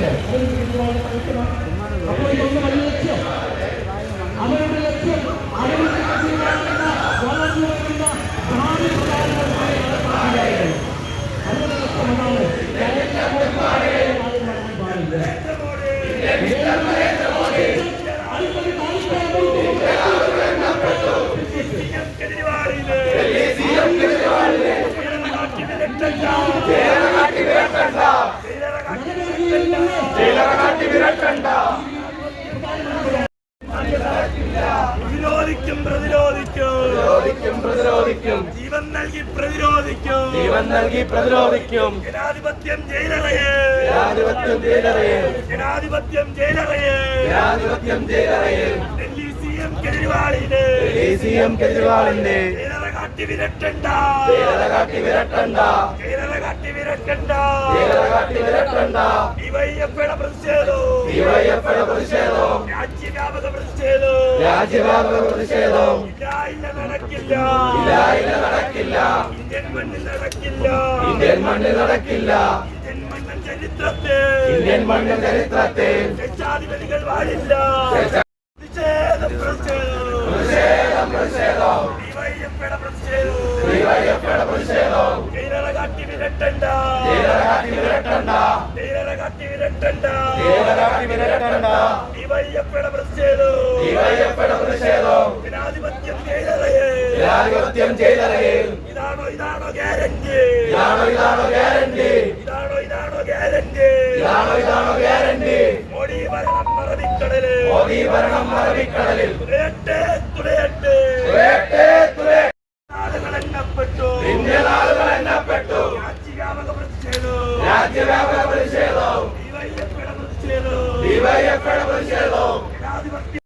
മനസ്സിലാണ് അപ്പോൾ ഇതൊന്ന് വലിയ ലക്ഷ്യം അവരുടെ ലക്ഷ്യം അവരുടെ വളർന്നു വരുന്ന ഭാവി അവരുടെ ലക്ഷ്യം അതാണ് നരേന്ദ്രമോദി ആരെയും ആരും പ്രതിരോധിക്കും പ്രതിരോധിക്കും. പ്രതിരോധിക്കും ജീവൻ നൽകി പ്രതിരോധിക്കും. ജീവൻ നൽകി പ്രതിരോധിക്കും. ജനാധിപത്യം ജയിലറയേ. ജനാധിപത്യം ജയിലറയേ. ജനാധിപത്യം ജയിലറയേ. ജനാധിപത്യം ജയിലറയേ. ഡൽഹി സി എം കെജ്രിവാളിന്റെ സി എം കെജ്രിവാളിന്റെ. ജയിലറ കാട്ടി വിരട്ടണ്ട. ജയിലറ കാട്ടി വിരട്ടണ്ട. ജയിലറ കാട്ടി വിരട്ടണ്ട. ജയിലറ കാട്ടി വിരട്ടണ്ട ഡിവൈഎഫ്ഐയുടെ പ്രതിഷേധവും ഡിവൈഎഫ്ഐയുടെ പ്രതിഷേധവും രാജ്യവ്യാപക പ്രതിഷേധവും രാജ്യവ്യാപക പ്രതിഷേധവും ഇല്ല ഇല്ല നടക്കില്ല. ഇല്ല ഇല്ല നടക്കില്ല. ഇന്ത്യൻ മണ്ണിൽ നടക്കില്ല. ഇന്ത്യൻ മണ്ണിൽ നടക്കില്ല. ഇന്ത്യൻ ചരിത്രത്തെ. മണ്ണിൽ ചരിത്രത്തിൽ സ്വേച്ഛാധിപതികൾ വാഴില്ല. സ്വേച്ഛ- പ്രതിഷേധം. പ്രതിഷേധം പ്രതിഷേധം. പ്രതിഷേധം. ഡിവൈഎഫ്ഐയുടെ കാട്ടി വിരട്ടണ്ട. ജയിലറ കാട്ടി വിരട്ടണ്ട. ഡിവൈഎഫ്ഐയുടെ പ്രതിഷേധവും ഡിവൈഎഫ്ഐയുടെ പ്രതിഷേധവും ജനാധിപത്യം ജയിലറയെ ജനാധിപത്യം ജയിലറയിൽ. ഇതാണോ ഇതാണോ ഗ്യാരണ്ടി? ഇതാണോ ഇതാണോ ഗ്യാരണ്ടി? ഇതാണോ ഇതാണോ ഗ്യാരണ്ടി? ഇതാണോ ഇതാണോ ഗ്യാരണ്ടി? മോഡി ഭരണം മറവിക്കടൽ മോദി ഭരണം അറബിക്കടലിൽ തുലയട്ടെ തുലയട്ടെ രാജ്യവ്യാപക പ്രതിഷേധവും പ്രതിഷേധവും